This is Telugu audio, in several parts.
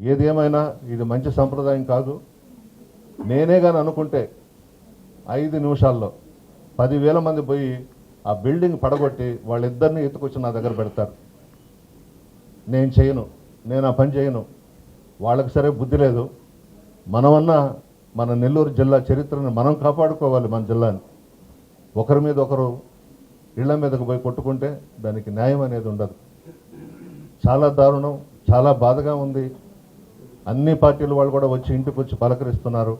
ఏదేమైనా ఇది మంచి సంప్రదాయం కాదు. నేనే కానీ అనుకుంటే ఐదు నిమిషాల్లో పదివేల మంది పోయి ఆ బిల్డింగ్ పడగొట్టి వాళ్ళిద్దరిని ఎత్తుకొచ్చి నా దగ్గర పెడతారు. నేను చేయను. నేను ఆ పని చేయను. వాళ్ళకి సరే బుద్ధి లేదు. మనమన్నా మన నెల్లూరు జిల్లా చరిత్రను మనం కాపాడుకోవాలి మన జిల్లాని. ఒకరి మీద ఒకరు ఇళ్ళ మీదకు పోయి కొట్టుకుంటే దానికి న్యాయం అనేది ఉండదు. చాలా దారుణం చాలా బాధగా ఉంది. అన్ని పార్టీల వాళ్ళు కూడా వచ్చి ఇంటికి వచ్చి పలకరిస్తున్నారు.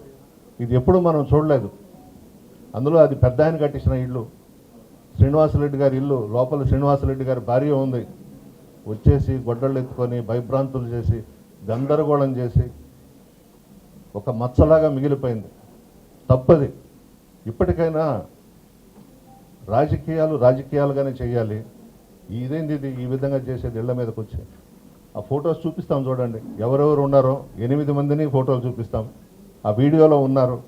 ఇది ఎప్పుడు మనం చూడలేదు. అందులో అది పెద్ద ఆయన కట్టించిన ఇల్లు. శ్రీనివాసరెడ్డి గారి ఇల్లు లోపల శ్రీనివాసరెడ్డి గారి భార్య ఉంది. వచ్చేసి గొడ్డళ్ళు ఎత్తుకొని భయభ్రాంతులు చేసి గందరగోళం చేసి ఒక మచ్చలాగా మిగిలిపోయింది. తప్పది. ఇప్పటికైనా రాజకీయాలు రాజకీయాలుగానే చేయాలి. ఇదేంది ఇది? ఈ విధంగా చేసేది ఇళ్ళ మీదకి వచ్చి. ఆ ఫొటోస్ చూపిస్తాం చూడండి. ఎవరెవరు ఉన్నారో ఎనిమిది మందిని ఫోటోలు చూపిస్తాం. ఆ వీడియోలో ఉన్నారు.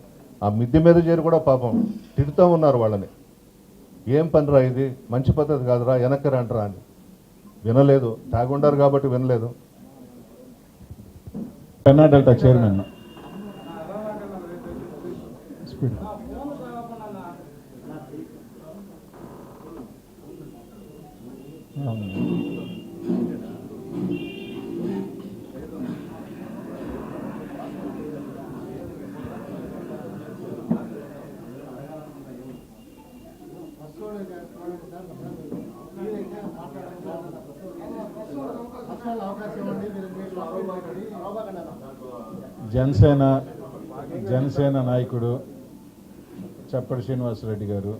ఆ మిద్దె మీద చేరి కూడా పాపం తిడుతూ ఉన్నారు వాళ్ళని. ఏం పనిరా ఇది? మంచి పద్ధతి కాదురా వెనక్కి రంటరా అని. వినలేదు. తాగుండారు కాబట్టి వినలేదు. Penna delta chairman. Speed. Janasena Janasena నాయకుడు చప్పటి శ్రీనివాసరెడ్డి గారు.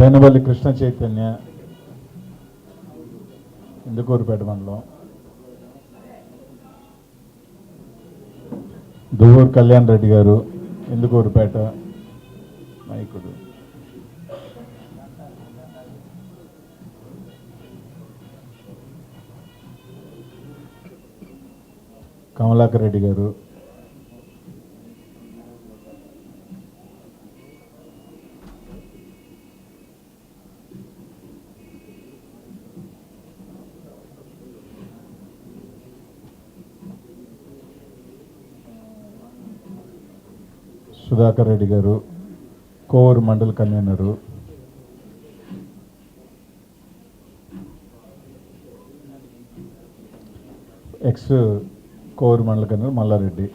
పెనబల్లి కృష్ణ చైతన్య. ఇందుకూరుపేట మండలం. దువ్వూరు కళ్యాణ్ రెడ్డి గారు ఇందుకూరుపేట నాయకుడు. కమలాకర్ రెడ్డి గారు సుధాకర్ రెడ్డి గారు కోవూరు మండల కన్వీనరు. ఎక్స్ కోవూరు మండల కన్వీనర్ మల్లారెడ్డి.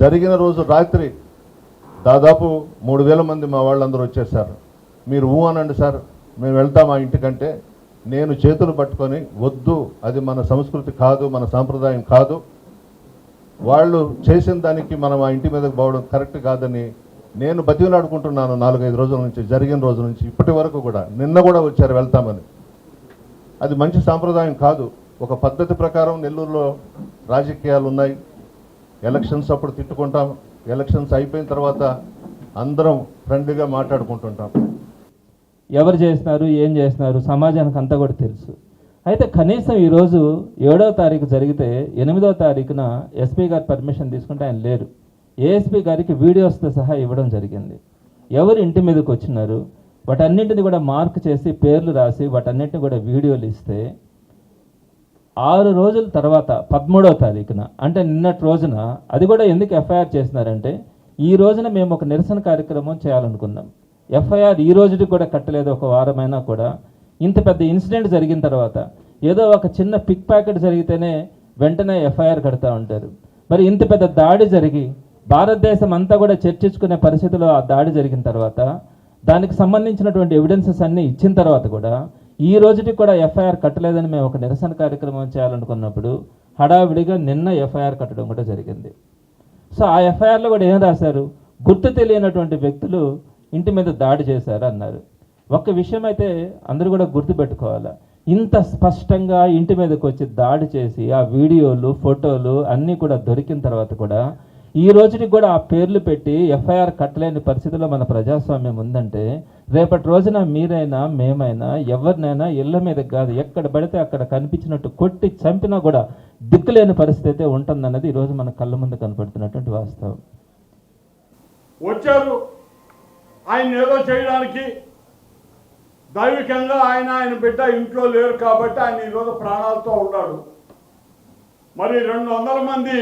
జరిగిన రోజు రాత్రి దాదాపు మూడు వేల మంది మా వాళ్ళందరూ వచ్చేసారు మీరు ఊ అనండి సార్ మేము వెళ్తాం ఆ ఇంటికంటే. నేను చేతులు పట్టుకొని వద్దు అది మన సంస్కృతి కాదు మన సాంప్రదాయం కాదు. వాళ్ళు చేసిన దానికి మనం ఆ ఇంటి మీదకి పోవడం కరెక్ట్ కాదని నేను బతిలాడుకుంటున్నాను నాలుగైదు రోజుల నుంచి జరిగిన రోజు నుంచి ఇప్పటి వరకు కూడా. నిన్న కూడా వచ్చారు వెళ్తామని. అది మంచి సాంప్రదాయం కాదు. ఒక పద్ధతి ప్రకారం నెల్లూరులో రాజకీయాలు ఉన్నాయి. ఎలక్షన్స్ అప్పుడు తిట్టుకుంటాం. ఎలక్షన్స్ అయిపోయిన తర్వాత అందరం ఫ్రెండ్లీగా మాట్లాడుకుంటుంటాం. ఎవరు చేస్తున్నారు ఏం చేస్తున్నారు సమాజానికి అంతా కూడా తెలుసు. అయితే కనీసం ఈరోజు ఏడవ తారీఖు జరిగితే ఎనిమిదవ తారీఖున ఎస్పీ గారు పర్మిషన్ తీసుకుంటే ఆయన లేరు. ఏఎస్పీ గారికి వీడియోస్తో సహా ఇవ్వడం జరిగింది. ఎవరు ఇంటి మీదకి వచ్చినారు? వాటన్నింటిని కూడా మార్క్ చేసి పేర్లు రాసి వాటన్నింటిని కూడా వీడియోలు ఇస్తే ఆరు రోజుల తర్వాత పదమూడవ తారీఖున అంటే నిన్నటి రోజున అది కూడా ఎందుకు ఎఫ్ఐఆర్ చేసినారంటే ఈ రోజున మేము ఒక నిరసన కార్యక్రమం చేయాలనుకున్నాం. ఎఫ్ఐఆర్ ఈ రోజుకి కూడా కట్టలేదు ఒక వారమైనా కూడా. ఇంత పెద్ద ఇన్సిడెంట్ జరిగిన తర్వాత ఏదో ఒక చిన్న పిక్ ప్యాకెట్ జరిగితేనే వెంటనే ఎఫ్ఐఆర్ కడతా ఉంటారు. మరి ఇంత పెద్ద దాడి జరిగి భారతదేశం అంతా కూడా చర్చించుకునే పరిస్థితిలో ఆ దాడి జరిగిన తర్వాత దానికి సంబంధించినటువంటి ఎవిడెన్సెస్ అన్ని ఇచ్చిన తర్వాత కూడా ఈ రోజుకి కూడా ఎఫ్ఐఆర్ కట్టలేదని మేము ఒక నిరసన కార్యక్రమం చేయాలనుకున్నప్పుడు హడావిడిగా నిన్న ఎఫ్ఐఆర్ కట్టడం కూడా జరిగింది. సో ఆ ఎఫ్ఐఆర్లో కూడా ఏం రాశారు? గుర్తు తెలియనటువంటి వ్యక్తులు ఇంటి మీద దాడి చేశారు అన్నారు ఒక విషయం అయితే అందరూ కూడా గుర్తుపెట్టుకోవాలి. ఇంత స్పష్టంగా ఇంటి మీదకి వచ్చి దాడి చేసి ఆ వీడియోలు ఫోటోలు అన్నీ కూడా దొరికిన తర్వాత కూడా ఈ రోజుకి కూడా ఆ పేర్లు పెట్టి ఎఫ్ఐఆర్ కట్టలేని పరిస్థితిలో మన ప్రజాస్వామ్యం ఉందంటే రేపటి రోజున మీరైనా మేమైనా ఎవరినైనా ఇళ్ళ మీద కాదు ఎక్కడ పడితే అక్కడ కనిపించినట్టు కొట్టి చంపినా కూడా దిక్కులేని పరిస్థితి అయితే ఉంటుందన్నది ఈరోజు మన కళ్ళ ముందు కనపడుతున్నటువంటి వాస్తవం. వచ్చారు. ఆయన ఏదో చేయడానికి దైవికంగా ఆయన ఆయన బిడ్డ ఇంట్లో లేరు కాబట్టి ఆయన ఈరోజు ప్రాణాలతో ఉన్నాడు. మరి రెండు వందల మంది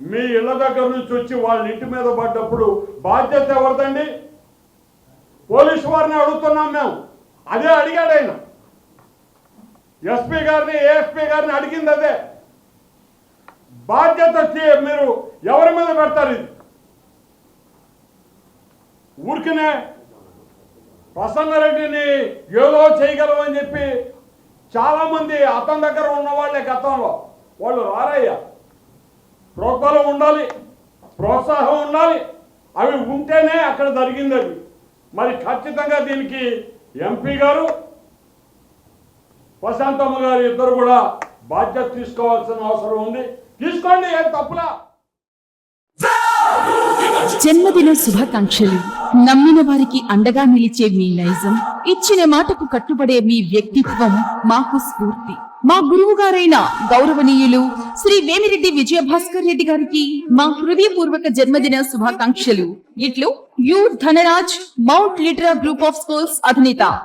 మీ ఇళ్ళ దగ్గర నుంచి వచ్చి వాళ్ళ ఇంటి మీద పడ్డప్పుడు బాధ్యత ఎవరిదండి? పోలీసు వారిని అడుగుతున్నాం మేము. అదే అడిగాడు ఆయన. ఎస్పీ గారిని ఏఎస్పీ గారిని అడిగింది అదే. బాధ్యత మీరు ఎవరి మీద పెడతారు ఇది? ఊరికనే ప్రసన్నరెడ్డిని ఏదో చేయగలమని చెప్పి చాలామంది అతని దగ్గర ఉన్న వాళ్ళే గతంలో. వాళ్ళు రారయ్యా. ప్రోత్సాహం ఉండాలి ప్రోత్సాహం ఉండాలి. అవి ఉంటేనే అక్కడ జరిగింది అది. మరి ఖచ్చితంగా దీనికి ఎంపీ గారు ప్రశాంతమ్మ గారు ఇద్దరు కూడా బాధ్యత తీసుకోవాల్సిన అవసరం ఉంది. తీసుకోండి ఏం తప్పులా? జన్మదిన శుభాకాంక్షలు. నమ్మిన వారికి అండగా నిలిచే మీ నైజం. ఇచ్చిన మాటకు కట్టుబడే మీ వ్యక్తిత్వం మాకు స్ఫూర్తి. మా గురువు గారైన గౌరవనీయులు శ్రీ వేమిరెడ్డి విజయభాస్కర్ రెడ్డి గారికి మా హృదయపూర్వక జన్మదిన శుభాకాంక్షలు. ఇట్లు U Dhanraj Mount Litera group of schools అధినేత